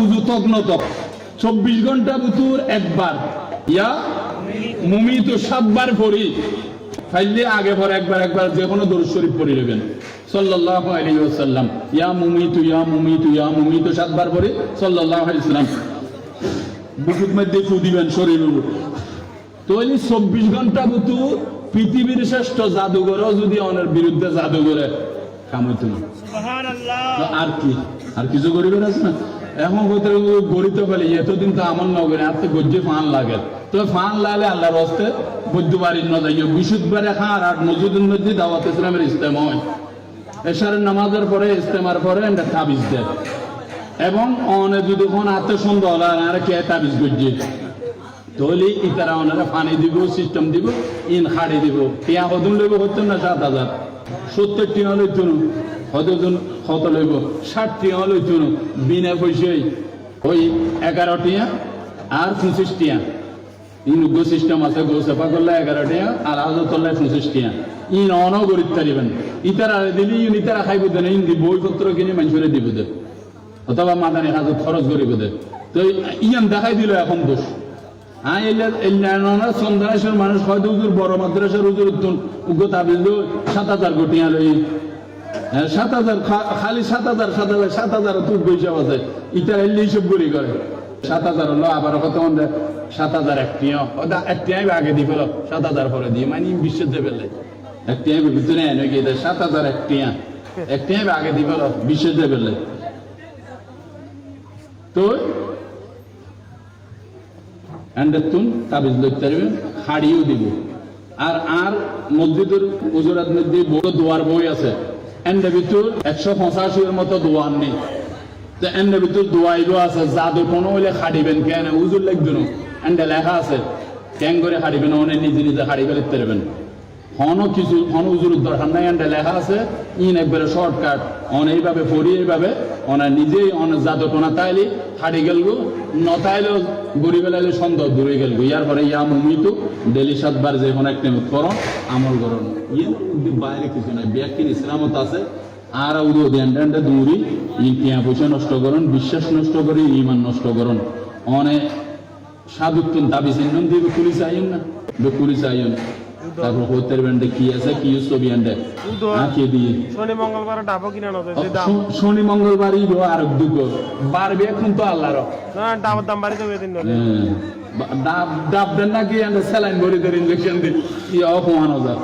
উজু চব্বিশ ঘণ্টা বুতুর একবার। ইয়া মুমি তো সাতবার পড়ি। ফাইলে আগে পর একবার একবার যে কোনো দরুদ শরীফ পড়ি নেবেন। সাল্লাল্লাহু আলাইহি ওয়াসাল্লাম ইয়া মুমিতু ইয়া মুমিতু ইয়া মুমিতু সাতবার পড়ি। সাল্লাল্লাহু আলাইহি ওয়াসাল্লাম। বুকুর মধ্যে ফু দিবেন শরীরের তো এই চব্বিশ ঘণ্টা বুতু পৃথিবীর শ্রেষ্ঠ জাদুঘরও যদি অনের বিরুদ্ধে জাদুঘরে কামাইতো না। আর কি? আর কিছু গরিবের আছে না? এখন হতে গড়িতে পারি এতদিন তো আমার নগরে আর তো গজ্জে ফান লাগে। তো ফান লাগলে আল্লাহর হস্তে বৈদ্য বাড়ির ন যাই বিশুদ্ধবারে খান, আর মসজিদের মধ্যে দাওয়াত ইসলামের ইস্তেম হয়। এশারের নামাজের পরে ইস্তেমার পরে একটা তাবিজ দেয়। এবং অনে যদি কোন আত্মসন্দেহ হলো, আর কে তাবিজ গজ্জে? তাহলে ইতারা ওনারা পানি দিব সিস্টেম দিব, ইন খাড়ি দিব। টিয়া হদুন লইব হতো না সাত হাজার। সত্তরটি হলে লইত হদুন কত লইব ষাট টিয়া লইত বিনা পয়সায়। ওই এগারো টিয়া আর পঁচিশ টিয়া ইন গো সিস্টেম আছে, গো সেফা করলে এগারো টিয়া আর আজও তোলে পঁচিশ টিয়া ইন অন গরিব তারিবেন। ইতারা দিলি, ইন ইতারা খাইব দেন, ইন বইপত্র কিনে মানুষের দিব দে। অথবা মাদানি হাজত খরচ করিব দে। তো ইয়ান দেখাই দিল এখন দোষ। মানুষ হয়তো বড় মাদ্রাসার উজুর উত্তন উগ্র তাবিজ সাত হাজার কোটিয়া লই সাত হাজার খালি সাত হাজার সাত হাজার সাত হাজার তুই পয়সা আছে ইটা এলে হিসেব করি করে। সাত হাজার হলো আবার কত সাত হাজার আগে দিয়ে সাত হাজার পরে দিয়ে মানে বিশ্বের ভিতরে সাত হাজার আগে দিয়ে বিশ্বের তো এন্ডাতুন তাবিজ লইতে পারবে, হাড়িও দিব। আর আর মসজিদের উজুরাত মধ্যে বড় দোয়ার বই আছে। এন্ডে ভিতর একশো পঁচাশির মতো দোয়ার নেই তো এন্ডে ভিতর দোয়াইলো আছে জাদু কোনো হইলে খাড়িবেন কেন? উজুর লাগবে না এন্ডে লেখা আছে কেন করে খাড়িবেন, অনেক নিজে নিজে খাড়ি ফেলতে পারবেন হন কিছু, হন উজুর দরকার নাই এন্ডে লেখা আছে, ইন একবারে শর্টকাট অন এইভাবে পড়ি এইভাবে, অনা নিজেই অন জাদু টোনা তাইলি হাড়ি গেলগো নতাইলেও গড়ি বেলাইলে সন্দেহ দূরে গেলগো। ইয়ার পরে ইয়া মুমিতু ডেলি সাতবার যে কোনো একটা করন আমল করন। ইয়ে বাইরে কিছু নাই ব্যক্তির ইসলামত আছে, আর উদো দেন দেন দূরি ইন টিয়া পয়সা নষ্ট করুন, বিশ্বাস নষ্ট করি, ইমান নষ্ট করুন। অনেক সাধুত্তন দাবি চিহ্ন দিয়ে পুলিশ আইন না, পুলিশ আইন। তারপর হতের ব্যান্ডে কি আছে? কি ছবি ব্যান্ডে? আঁকিয়ে দিয়ে? শনি মঙ্গলবার ডাবো কিনা যে শনি মঙ্গলবার ঈদ আর দুঃখ বাড়বে এখন তো আল্লাহর না ডাবের দাম বাড়িতে বেদিন নলে ডাব ডাব দেন নাকি স্যালাইন ভরি ধরে ইনজেকশন দিই কি অপমান যায়